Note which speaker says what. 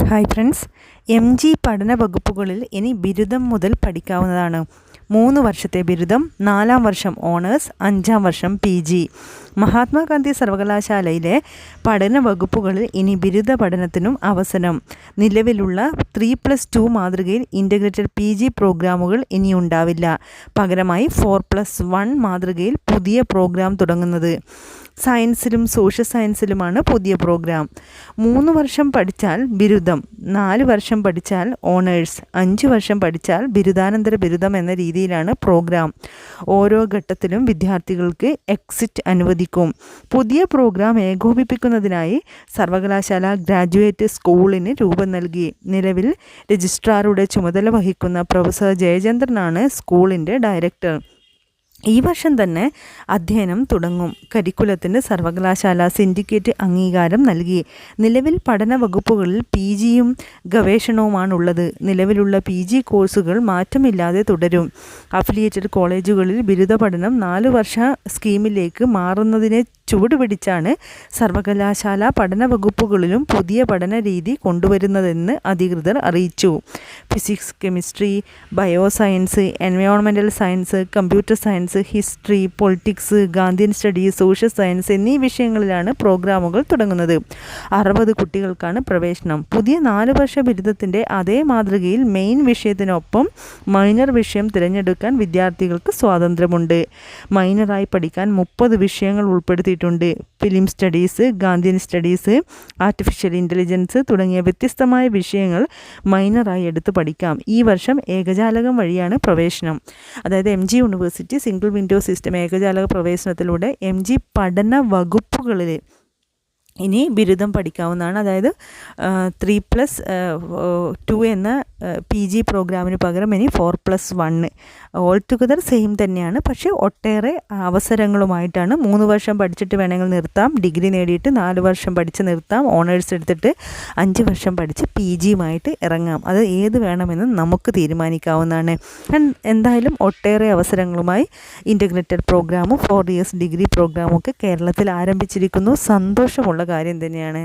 Speaker 1: Hi friends M G പഠന വകുപ്പുകളിൽ ഇനി ബിരുദം മുതൽ പഠിക്കാവുന്നതാണ്. മൂന്ന് വർഷത്തെ ബിരുദം നാലാം വർഷം ഓണേഴ്സ് അഞ്ചാം വർഷം പി ജി. മഹാത്മാഗാന്ധി സർവകലാശാലയിലെ പഠന വകുപ്പുകളിൽ ഇനി ബിരുദ പഠനത്തിനും അവസരം. നിലവിലുള്ള ത്രീ പ്ലസ് ടു മാതൃകയിൽ ഇന്റഗ്രേറ്റഡ് പി ജി പ്രോഗ്രാമുകൾ ഇനി ഉണ്ടാവില്ല. പകരമായി ഫോർ പ്ലസ് വൺ മാതൃകയിൽ പുതിയ പ്രോഗ്രാം തുടങ്ങുന്നത്. സയൻസിലും സോഷ്യൽ സയൻസിലുമാണ് പുതിയ പ്രോഗ്രാം. മൂന്ന് വർഷം പഠിച്ചാൽ ബിരുദം നാല് വർഷം പഠിച്ചാൽ ഓണേഴ്സ് അഞ്ച് വർഷം പഠിച്ചാൽ ബിരുദാനന്തര ബിരുദം എന്ന രീതിയിലാണ് പ്രോഗ്രാം. ഓരോ ഘട്ടത്തിലും വിദ്യാർത്ഥികൾക്ക് എക്സിറ്റ് അനുവദിക്കും. പുതിയ പ്രോഗ്രാം ഏകോപിപ്പിക്കുന്നതിനായി സർവകലാശാല ഗ്രാജുവേറ്റ് സ്കൂളിന് രൂപം നൽകി. നിലവിൽ രജിസ്ട്രാറുടെ ചുമതല വഹിക്കുന്ന പ്രൊഫസർ ജയചന്ദ്രനാണ് സ്കൂളിന്റെ ഡയറക്ടർ. ഈ വർഷം തന്നെ അധ്യയനം തുടങ്ങും. കരിക്കുലത്തിന് സർവകലാശാല സിൻഡിക്കേറ്റ് അംഗീകാരം നൽകി. നിലവിൽ പഠന വകുപ്പുകളിൽ പി ജിയും ഗവേഷണവുമാണുള്ളത്. നിലവിലുള്ള പി ജി കോഴ്സുകൾ മാറ്റമില്ലാതെ തുടരും. അഫിലിയേറ്റഡ് കോളേജുകളിൽ ബിരുദ പഠനം നാല് വർഷ സ്കീമിലേക്ക് മാറുന്നതിനെ ചുവടുപിടിച്ചാണ് സർവകലാശാല പഠന വകുപ്പുകളിലും പുതിയ പഠന രീതി കൊണ്ടുവരുന്നതെന്ന് അധികൃതർ അറിയിച്ചു. Physics chemistry bio science എൻവയോൺമെന്റൽ science computer science history politics Gandhian studies social science എന്നീ വിഷയങ്ങളിലാണ് പ്രോഗ്രാമുകൾ തുടങ്ങുന്നത്. അറുപത് കുട്ടികൾക്കാണ് പ്രവേശനം. പുതിയ നാല് വർഷ ബിരുദത്തിന്റെ അതേ മാതൃകയിൽ മെയിൻ വിഷയത്തിനൊപ്പം മൈനർ വിഷയം തിരഞ്ഞെടുക്കാൻ വിദ്യാർത്ഥികൾക്ക് സ്വാതന്ത്ര്യമുണ്ട്. മൈനറായി പഠിക്കാൻ മുപ്പത് വിഷയങ്ങൾ ഉൾപ്പെടുത്തിയിട്ടുണ്ട്. Film studies Gandhian studies artificial intelligence തുടങ്ങിയ വ്യത്യസ്തമായ വിഷയങ്ങൾ മൈനറായി എടുത്ത് പഠിക്കാം. ഈ വർഷം ഏകജാലകം വഴിയാണ് പ്രവേശനം. അതായത് M G university single window system ഏകജാലക പ്രവേശനത്തിലൂടെ എം ജി പഠന വകുപ്പുകളിൽ ഇനി ബിരുദം പഠിക്കാവുന്നതാണ്. അതായത് ത്രീ പ്ലസ് ടു എന്ന പി ജി പ്രോഗ്രാമിന് പകരം ഇനി four plus one all together same തന്നെയാണ്. പക്ഷേ ഒട്ടേറെ അവസരങ്ങളുമായിട്ടാണ് മൂന്ന് വർഷം പഠിച്ചിട്ട് വേണമെങ്കിൽ നിർത്താം. ഡിഗ്രി നേടിയിട്ട് നാല് വർഷം പഠിച്ച് നിർത്താം. ഓണേഴ്സ് എടുത്തിട്ട് അഞ്ച് വർഷം പഠിച്ച് പി ജിയുമായിട്ട് ഇറങ്ങാം. അത് ഏത് വേണമെന്ന് നമുക്ക് തീരുമാനിക്കാവുന്നതാണ്. എന്തായാലും ഒട്ടേറെ അവസരങ്ങളുമായി ഇന്റഗ്രേറ്റഡ് പ്രോഗ്രാമും ഫോർ ഇയേഴ്സ് ഡിഗ്രി പ്രോഗ്രാമും ഒക്കെ കേരളത്തിൽ ആരംഭിച്ചിരിക്കുന്നു. സന്തോഷമുള്ള കാര്യം തന്നെയാണ്.